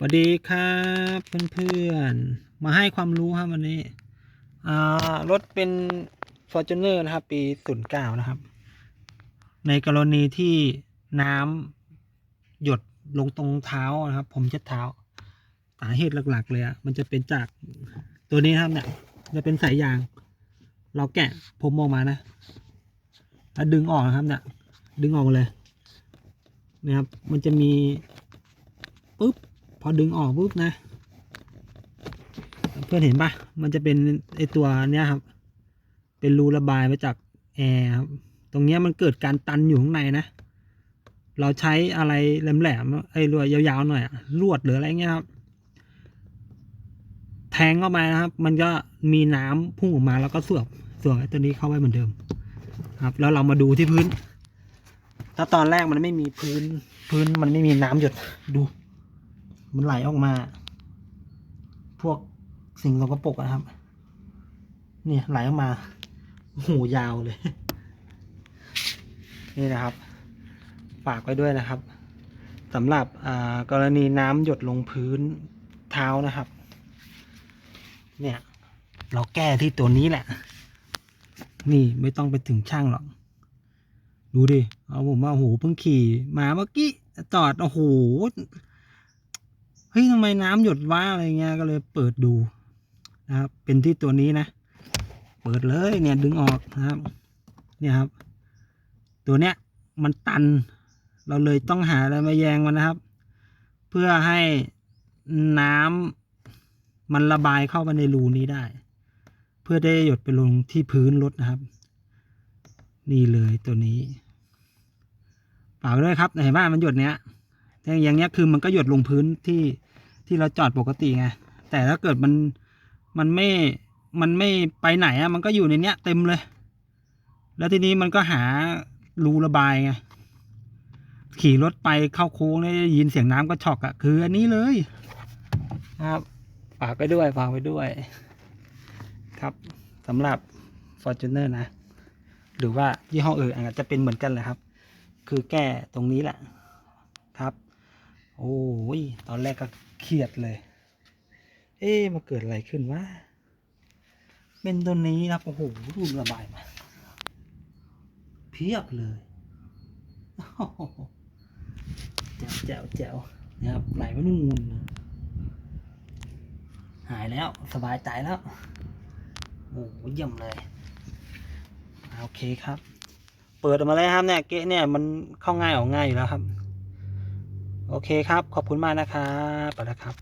สวัสดีครับเพื่อนๆ มาให้ความรู้ครับวันนี้รถเป็น Fortuner นะครับ ปี 09 นะครับ ในกรณีที่น้ำหยดลงตรงเท้านะครับ ผมเช็ดเท้า สาเหตุหลักๆ เลยอะมันจะเป็นจากตัวนี้ครับเนี่ยจะเป็นสายยาง เราแกะผมออกมานะแล้วดึงออกนะครับเนี่ยดึงออกเลยนะครับ มันจะมีปุ๊บ พอดึงออกปุ๊บนะ เพื่อนเห็นปะมันจะเป็นไอตัวเนี้ยครับ เป็นรูระบายมาจากแอร์ครับ ตรงเนี้ยมันเกิดการตันอยู่ข้างในนะ เราใช้อะไรแหลมๆไอ้รวยยาวๆหน่อยลวดหรืออะไรเงี้ยครับ แทงเข้าไปนะครับ มันก็มีน้ำพุ่งออกมาแล้วก็สวบสวบไอ้ตัวนี้เข้าไว้เหมือนเดิม ครับ แล้วเรามาดูที่พื้น ถ้าตอนแรกมันไม่มีพื้นพื้นมันไม่มีน้ำหยดดู มันไหลออกมา พวกสิ่งสกปรกอะครับ เนี่ยไหลออกมาโอ้โหยาวเลย นี่นะครับ ฝากไว้ด้วยนะครับสำหรับกรณีน้ำหยดลงพื้นเท้านะครับ เนี่ย เราแก้ที่ตัวนี้แหละ นี่ไม่ต้องไปถึงช่างหรอก ดูดิ เอาผมว่าโอ้โหเพิ่งขี่มาเมื่อกี้จอดโอ้โห เฮ้ยทำไมน้ำหยดว่าอะไรเงี้ยก็เลยเปิดดูนะครับเป็นที่ตัวนี้นะ เปิดเลยเนี่ยดึงออกนะครับ เนี่ยครับ ตัวเนี้ยมันตัน เราเลยต้องหาอะไรมาแยงมันนะครับ เพื่อให้น้ำมันระบายเข้ามาในรูนี้ได้ เพื่อได้หยดไปลงที่พื้นรถนะครับ นี่เลยตัวนี้ฝากไว้ด้วยครับเห็นไหมมันหยดเนี้ย แต่อย่างเงี้ยคือมันก็หยดลงพื้นที่ที่เราจอดปกติไงแต่ถ้าเกิดมันมันไม่มันไม่ไปไหนอะมันก็อยู่ในเนี้ยเต็มเลย แล้วทีนี้มันก็หารูระบายไงขี่รถไปเข้าโค้งได้ยินเสียงน้ำก็ช็อกอะคืออันนี้เลยนะครับฝากไปด้วยฝากไปด้วย ครับสำหรับ Fortuner นะ หรือว่ายี่ห้ออื่นอาจจะเป็นเหมือนกันเลยครับ คือแก้ตรงนี้แหละครับ โอ้ยตอนแรกก็เครียดเลย เอ๊ะมาเกิดอะไรขึ้นวะเป็นตัวนี้นะโอ้โหรูประบายมาเพียบเลยแจ๋วแจ๋วแจ๋วนะครับไหลไม่นู่นหายแล้วสบายใจแล้วโอ้โหเยี่ยมเลยโอเคครับ เปิดออกมาเลยครับเนี่ยเก๊ะเนี่ยมันเข้าง่ายออกง่ายอยู่แล้วครับ โอเคครับ ขอบคุณมากนะครับไปแล้วครับ